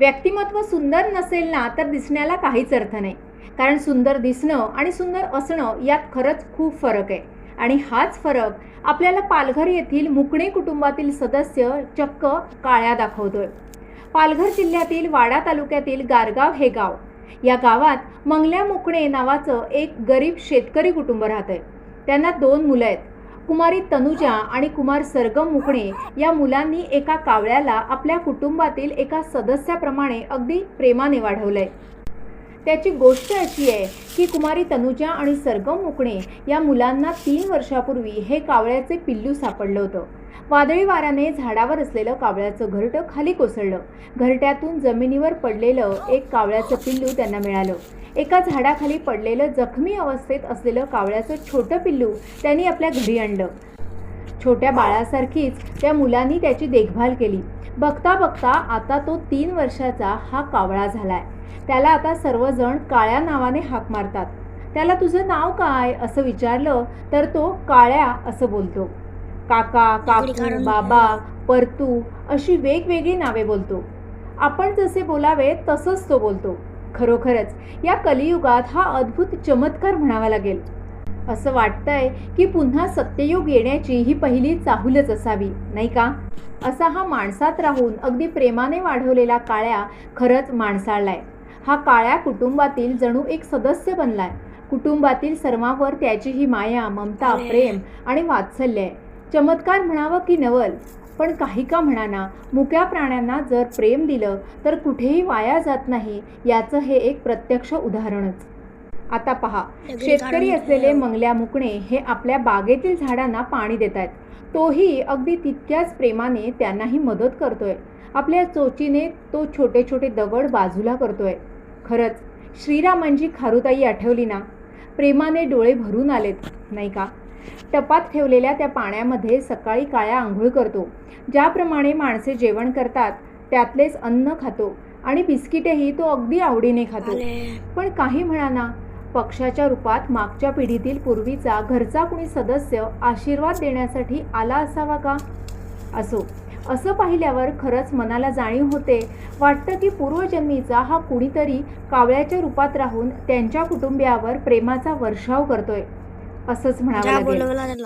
व्यक्तिमत्व सुंदर नसेल ना तर दिसण्याला काहीच अर्थ नाही. कारण सुंदर दिसणं आणि सुंदर असणं यात खरंच खूप फरक आहे. आणि हाच फरक आपल्याला पालघर येथील मुकणे कुटुंबातील सदस्य चक्क काळ्या दाखवतोय. पालघर जिल्ह्यातील वाडा तालुक्यातील गारगाव हे गाव. या गावात मंगल्या मुकणे नावाचं एक गरीब शेतकरी कुटुंब राहतंय. त्यांना दोन मुलं आहेत. कुमारी तनुजा आणि कुमार सरगम मुकणे या मुलांनी एका कावळ्याला आपल्या कुटुंबातील एका सदस्याप्रमाणे अगदी प्रेमाने वाढवलंय. त्याची गोष्ट अशी आहे की कुमारी तनुजा आणि सरगम मुकणे या मुलांना तीन वर्षापूर्वी हे कावळ्याचे पिल्लू सापडलं होतं. वादळी वाऱ्याने झाडावर असलेलं कावळ्याचं घरटं खाली कोसळलं. घरट्यातून जमिनीवर पडलेलं एक कावळ्याचं पिल्लू त्यांना मिळालं. एका झाडाखाली पडलेलं जखमी अवस्थेत असलेलं कावळ्याचं छोटं पिल्लू त्यांनी आपल्या घरी आणलं. छोट्या बाळासारखीच त्या मुलांनी त्याची देखभाल केली. बघता बघता आता तो तीन वर्षाचा हा कावळा झालाय. त्याला आता सर्वजण काळ्या नावाने हाक मारतात. त्याला तुझं नाव काय? असं विचारलं तर तो काळ्या असं बोलतो. काका काकू बाबा परतू अशी वेगवेगळी नावे बोलतो. आपण जसे बोलावे तसंच तो बोलतो. खरोखरच या कलियुगात हा अद्भुत चमत्कार म्हणावा लागेल. असं वाटतंय की पुन्हा सत्ययुग येण्याची ही पहिली चाहूलच असावी नाही का? असा हा माणसात राहून अगदी प्रेमाने वाढवलेला काळ्या खरंच माणसाळलाय. हा काळ्या कुटुंबातील जणू एक सदस्य बनलाय. कुटुंबातील सर्वांवर त्याची ही माया ममता प्रेम आणि वात्सल्य आहे. चमत्कार म्हणावं की नवल? पण काही का म्हणाना मुक्या प्राण्यांना जर प्रेम दिलं तर कुठेही वाया जात नाही याचं हे एक प्रत्यक्ष उदाहरणच. आता पहा शेतकरी असलेले मंगल्या मुकणे हे आपल्या बागेतील झाडांना पाणी देत आहेत. तोही अगदी तितक्याच प्रेमाने त्यांनाही मदत करतोय. आपल्या चोचीने तो छोटे छोटे दगड बाजूला करतोय. खरंच श्रीरामांची खारुताई आठवली ना? प्रेमाने डोळे भरून आलेत नाही का? टपात ठेवलेल्या त्या पाण्यामध्ये सकाळी काळ्या आंघोळ करतो. ज्याप्रमाणे माणसे जेवण करतात त्यातलेच अन्न खातो आणि बिस्किटेही तो अगदी आवडीने खातो. पण काही म्हणाना पक्षाच्या रूपात मागच्या पिढीतील पूर्वीचा घरचा कुणी सदस्य आशीर्वाद देण्यासाठी आला असावा का? असो. असं पाहिल्यावर खरंच मनाला जाणीव होते. वाटतं की पूर्वजन्मीचा हा कुणीतरी कावळ्याच्या रूपात राहून त्यांच्या कुटुंबियावर प्रेमाचा वर्षाव करतोय. असंच म्हणावं लागेल.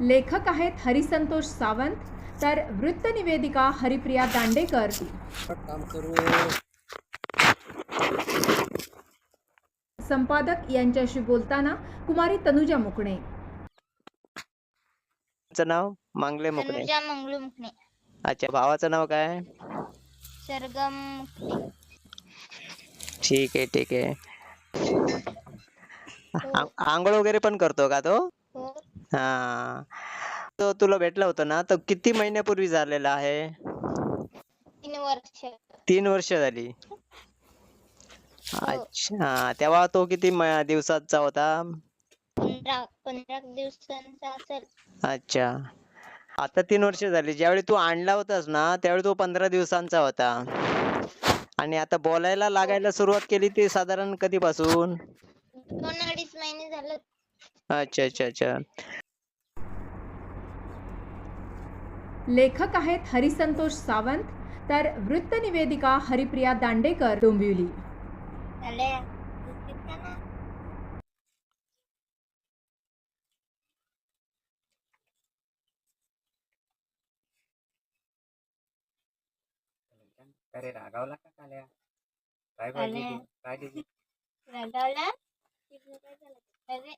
लेखक आहेत हरिसंतोष सावंत तर वृत्त निवेदिका हरिप्रिया दांडेकर. संपादक यांच्याशी बोलताना कुमारी तनुजा मुकणे. चं नाव? मांगले मुकणे. तनुजा मंगलू मुकणे. अच्छा भावाचं नाव काय? सरगम ठीक आहे ठीक आहे. आ- आंघोळ वगैरे पण करतो का तो? हो. हा. तो तुला भेटला होता ना तर किती महिन्यापूर्वी झालेला आहे? तीन वर्ष. तीन वर्ष झाली. अच्छा हा, तेव्हा तो किती म- दिवसाचा होता? पंधरा पंधरा दिवसांचा असेल. अच्छा. आता तीन वर्ष झाली. ज्यावेळी तू आणला होतास ना त्यावेळी तो पंधरा दिवसांचा होता. आणि आता बोलायला लागायला सुरुवात केली ती साधारण कधीपासून? दोन अडीच महिने झालं. अच्छा अच्छा अच्छा. लेखक आहेत हरिसंतोष सावंत तर वृत्त निवेदिका हरिप्रिया दांडेकर डोंबिवली. झाले अरे रागावला का काल्या? काय पाहिजे? काय अरे अरे